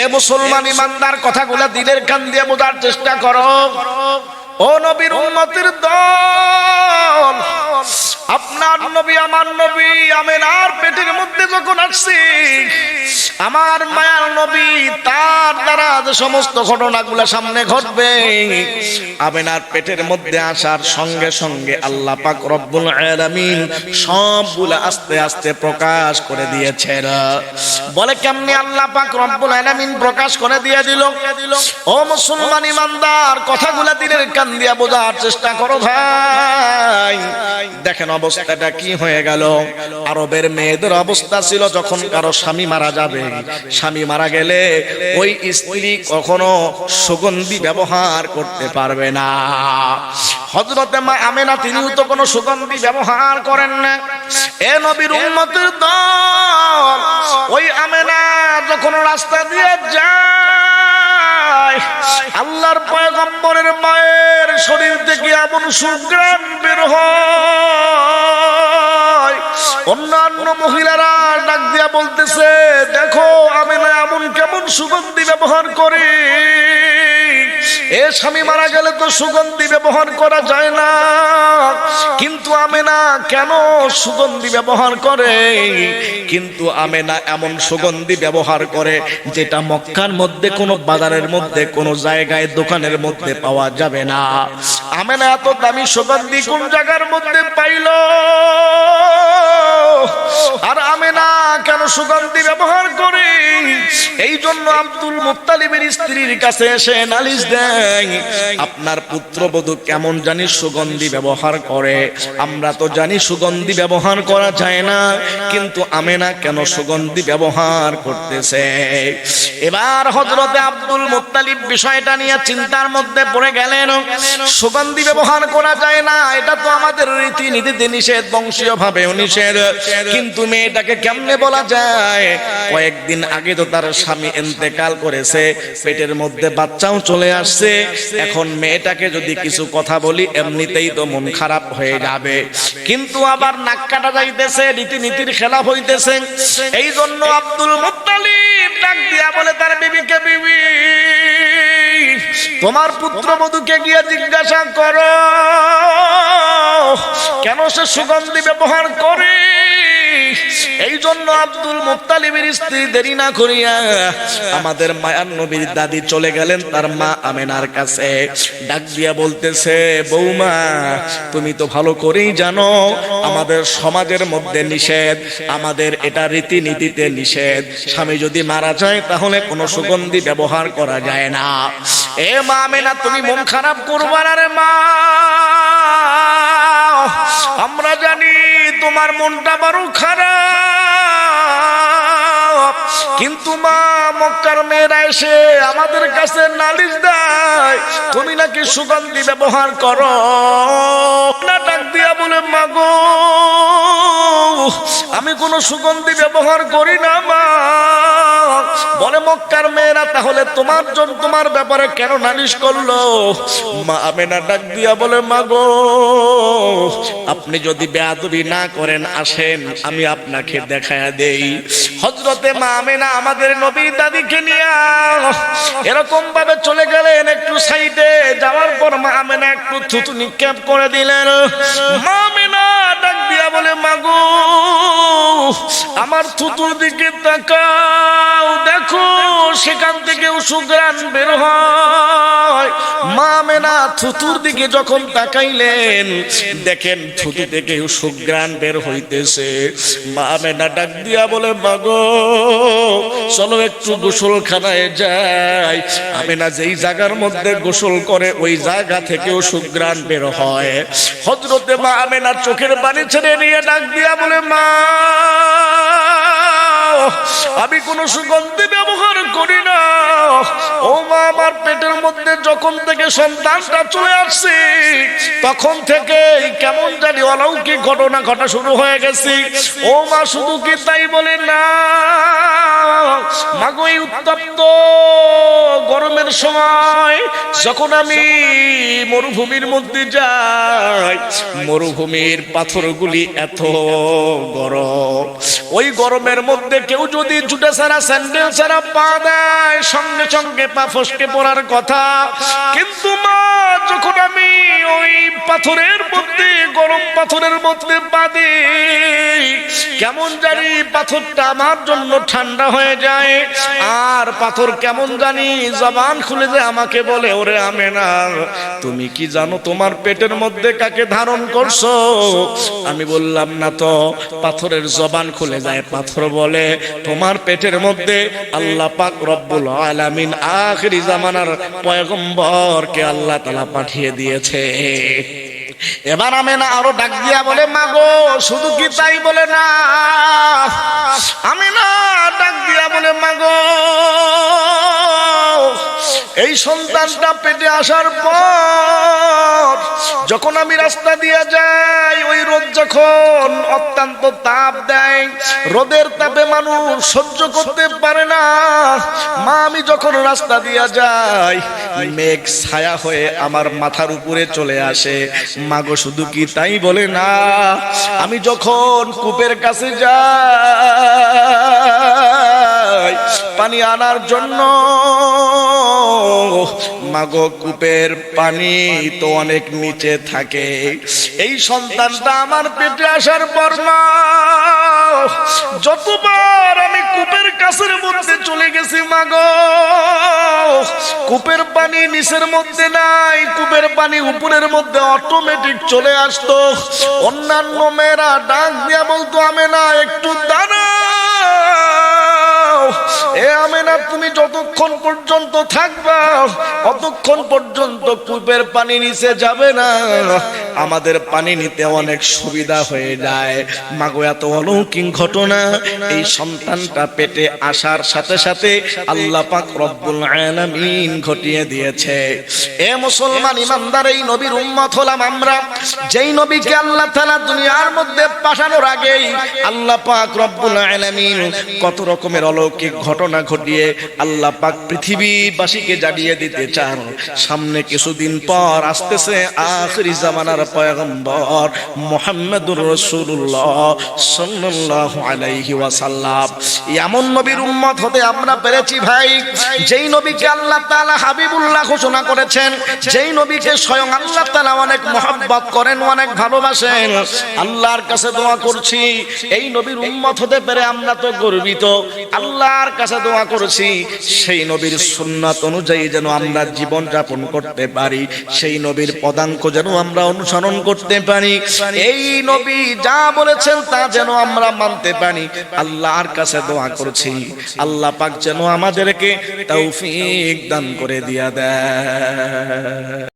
এ মুসলমান ইমানদার কথাগুলো দিলের কান দিয়ে বোঝার চেষ্টা করো। ও নবীর উন্নতির দল, আপনার নবী, আমার নবী, আমেনার পেটের মধ্যে যখন আসছি, আমার মায়ার নবী দ্বারা যে সমস্ত ঘটনাগুলো সামনে ঘটবে। আমেনার পেটের মধ্যে আসার সঙ্গে সঙ্গে আল্লাহ পাক রব্বুল আলামিন সবগুলো আস্তে আস্তে প্রকাশ করে দিয়েছেন। বলে কেমনি আল্লাহ পাক রব্বুল আলামিন প্রকাশ করে দিয়ে দিল? ও মুসলমান ইমানদার, কথাগুলো দিনের কান দিয়া বোঝার চেষ্টা করো ভাই। দেখেন অবস্থাটা কি হয়ে গেল। আরবের মেয়েদের অবস্থা ছিল যখন কারও স্বামী মারা যাবে। স্বামী মারা গেলে ওই স্ত্রী কখনো সুগন্ধি ব্যবহার করতে পারবে না। হজরতে মা আমেনা, তিনিও তো কোনো সুগন্ধি ব্যবহার করেন না। এ নবীর উন্মতির দল, ওই আমেনা যখন রাস্তা দিয়ে যায়, আল্লাহর পয়গম্বরের মায়ের শরীর থেকে এমন সুগ্রাম বের হয়। অন্যান্য মহিলারা ডাক দিয়া বলতেছে, দেখো, আমি না এমন কেমন সুগন্ধি ব্যবহার করি। এ স্বামী মারা গেলে তো সুগন্ধি ব্যবহার করা যায় না। কিন্তু আমেনা কেন সুগন্ধি ব্যবহার করে? কিন্তু আমেনা এমন সুগন্ধি ব্যবহার করে যেটা মক্কার মধ্যে কোনো বাজারের মধ্যে, কোনো জায়গায়, দোকানের মধ্যে পাওয়া যাবে না। আমেনা এত দামি সুগন্ধি কোন জায়গার মধ্যে পাইল? আর আমেনা কেন সুগন্ধি ব্যবহার করে? এই জন্য আব্দুল মুত্তালিবের স্ত্রীর কাছে এসে নালিশ দেয়, আপনার পুত্রবধূ কেমন জানি সুগন্ধি ব্যবহার করে? আমরা তো জানি সুগন্ধি ব্যবহার করা যায় না, কিন্তু আমেনা কেন সুগন্ধি ব্যবহার করতেছে? এবার হজরতে আব্দুল মুত্তালিব বিষয়টা নিয়ে চিন্তার মধ্যে পড়ে গেলেন। সুগন্ধি ব্যবহার করা যায় না। এটা তো আমাদের রীতিনীতিতে নিষেধ বংশীয় ভাবে নিষেধ। কিন্তু মেয়েটাকে কেমনে বলা যায়? কয়েকদিন আগে তো তার স্বামী এন্তেকাল করেছে, পেটের মধ্যে বাচ্চাও চলে আসছে। এখন মেয়েটাকে যদি কিছু কথা বলি, এমনিতেই তো মন খারাপ হয়ে যাবে। কিন্তু আবার নাক কাটা যাইতেছে, রীতিনীতির খেলাফ হইতেছে। এই জন্য আব্দুল মুত্তালিব ডাক দিয়া বলে, তার বিবিকে, বিবি। তোমার পুত্রবধূকে গিয়ে জিজ্ঞাসা করো, কেন সে সুগন্ধি ব্যবহার করে? এই জন্য আব্দুল মুত্তালিবের স্ত্রী দেরি না করিয়া আমাদের মায়ার নবীর দাদি চলে গেলেন তার মা আমেনার কাছে। ডাক দিয়া বলতেছে, বৌমা, তুমি তো ভালো করেই জানো, আমাদের সমাজের মধ্যে নিষেধ, আমাদের এটা রীতিনীতিতে নিষেধ। স্বামী যদি মারা যায়, তাহলে কোনো সুগন্ধি ব্যবহার করা যায় না। এ মা আমেনা তুমি মন খারাপ করবার আরে মা? আমরা জানি তোমার মনটা বড় খারাপ। কিন্তু মা মক্কার মেয়েরা এসে আমাদের কাছে নালিশ দেয় তুমি নাকি সুগন্ধি ব্যবহার করো? না ডাক দিয়া বলে মাগো আমি কোনো সুগন্ধি ব্যবহার করি না, মা। বলে, মক্কার মেয়েরা, তাহলে তোমার জন্য তোমার ব্যাপারে কেন নালিশ করল? মা আমেনা ডাক দিয়া বলে মাগো আপনি যদি বেয়াদবি না করেন, আসেন, আমি আপনাকে দেখায়া দেই। হজরতে মা আমেনা আমাদের নবীর দাদিকে নিয়ে, এরকম ভাবে চলে গেলেন একটু সাইডে। যাওয়ার পর মা আমেনা একটু থুতু নিক্ষেপ করে দিলেন। মা বলে মাগো আমার থুতুর দিকে তাকাও দেখো সেখান থেকেও সুগ্রাণ বের হয়। মেনা থুতুর দিকে যখন তাকাইলেন, দেখেন থুতু থেকেও সুগ্রাণ বের হইতেছে। মা মেনা ডাক দিয়া বলে, মাগো, চলো একটু গোসলখানায় যাই। আমেনা যেই জায়গার মধ্যে গোসল করে, ওই জায়গা থেকেও সুগ্রাণ বের হয়। হজরতে মা আমেনার চোখের পানি ছেড়ে নিয়ে ডাক দিয়া বলে, মা আমি কোনো সুগন্ধি ব্যবহার করি না। ও মা, আমার পেটের মধ্যে যখন থেকে সন্তানটা চলে আসছে, তখন থেকে কেমন জানি অলৌকিক ঘটনা ঘটা শুরু হয়ে গেছে। ও মা, শুধু কি তাই বলে না? মাগো এই উত্তপ্ত গরমের সময় যখন আমি মরুভূমির মধ্যে যাই, মরুভূমির পাথরগুলি এত গরম। ওই গরমের মধ্যে কেউ যদি জুটে সারা স্যান্ডেল সারা পা দেয়, সঙ্গে সঙ্গে পা ফসকে পড়ার কথা। কিন্তু মা পাথরের মধ্যে, গরম পাথরের মধ্যে দিই কেমন জানি পাথরটা আমার জন্য ঠান্ডা হয়ে যায়। আর পাথর কেমন জানি জবান খুলে যে আমাকে বলে, ওরে আমে না তুমি কি জানো তোমার পেটের মধ্যে কাকে ধারণ করছ? আমি বললাম, না তো, পাথরের জবান খুলে যায়। পাথর বলে, তোমার পেটের মধ্যে আল্লাহ পাক রব্বুল আলামিন আখরি জামানার পয়গম্বরকে আল্লাহ তাআলা পাঠিয়ে দিয়েছে। এবার আমি না আরও ডাক দিয়া বলে, মাগো, শুধু কি তাই বলে না? আমি না ডাক দিয়া বলে, মাগো, এই সন্তানটা পেটে আসার পর যখন আমি রাস্তা দিয়ে যাই, ওই রোদ যখন অত্যন্ত তাপ দেয়, রোদের তাপে মানুষ সহ্য করতে পারে না। মা, আমি যখন রাস্তা দিয়ে যাই, মেঘ ছায়া হয়ে আমার মাথার উপরে চলে আসে। মাগো, শুধু কি তাই বলে না? আমি যখন কূপের কাছে যাই পানি আনার জন্য। মাগো কূপের পানি তো অনেক নিচে থাকে। এই সন্তানটা আমার পেটে আসার পর মা, যতবার আমি কূপের কাছের মধ্যে চলে গেছি মাগো, কূপের পানি নিচের মধ্যে নাই, কূপের পানি উপরের মধ্যে অটোমেটিক চলে আসতো। অন্যান্য মেয়েরা ডাক দিয়া বলতো আমি না একটু দাঁড়াও। এ আমেনা তুমি যতক্ষণ পর্যন্ত থাকবা, অতক্ষণ পর্যন্ত কূপের পানি নিচে যাবে না। আমাদের পানি নিতে অনেক সুবিধা হয়ে যায়। মাগো, এত অলৌকিক ঘটনা। এই সন্তানটা পেটে আসার সাথে সাথে আল্লাহ পাক রব্বুল আলামিন ঘটিয়ে দিয়েছে। এ মুসলমান ইমানদার, এই নবীর উম্মত হলাম আমরা। যেই নবীকে আল্লাহ তাআলা দুনিয়ার মধ্যে পাঠানোর আগেই আল্লাহ পাক রব্বুল আলামিন কত রকমের অলৌকিক ঘটনা ঘটিয়ে আল্লাহ পাক পৃথিবীবাসীকে জানিয়ে দিতে চান? সামনে কিছুদিন পর আসতেছে আখরি জামানার পয়গম্বর মুহাম্মদুর রাসূলুল্লাহ সাল্লাল্লাহু আলাইহি ওয়াসাল্লাম। এমন নবীর উম্মত হতে আমরা পেরেছি ভাই, যেই নবীকে আল্লাহ তাআলা হাবিবুল্লাহ ঘোষণা করেছেন, যেই নবীকে স্বয়ং আল্লাহ তাআলা অনেক মহব্বত করেন অনেক ভালোবাসেন। আল্লাহর কাছে দোয়া করছি, এই নবীর উম্মত হতে পেরে আমরা তো গর্বিত। আল্লাহর কাছে দোয়া করছি, সেই নবীর সুন্নাত অনুযায়ী যেন আমরা জীবন যাপন করতে পারি, সেই নবীর পদাঙ্ক যেন আমরা অনুসরণ করতে পারি। এই নবী যা বলেছেন তা যেন আমরা মানতে পারি। আল্লাহর কাছে দোয়া করছি, আল্লাহ পাক যেন আমাদেরকে তৌফিক দান করে দিয়া দেয়।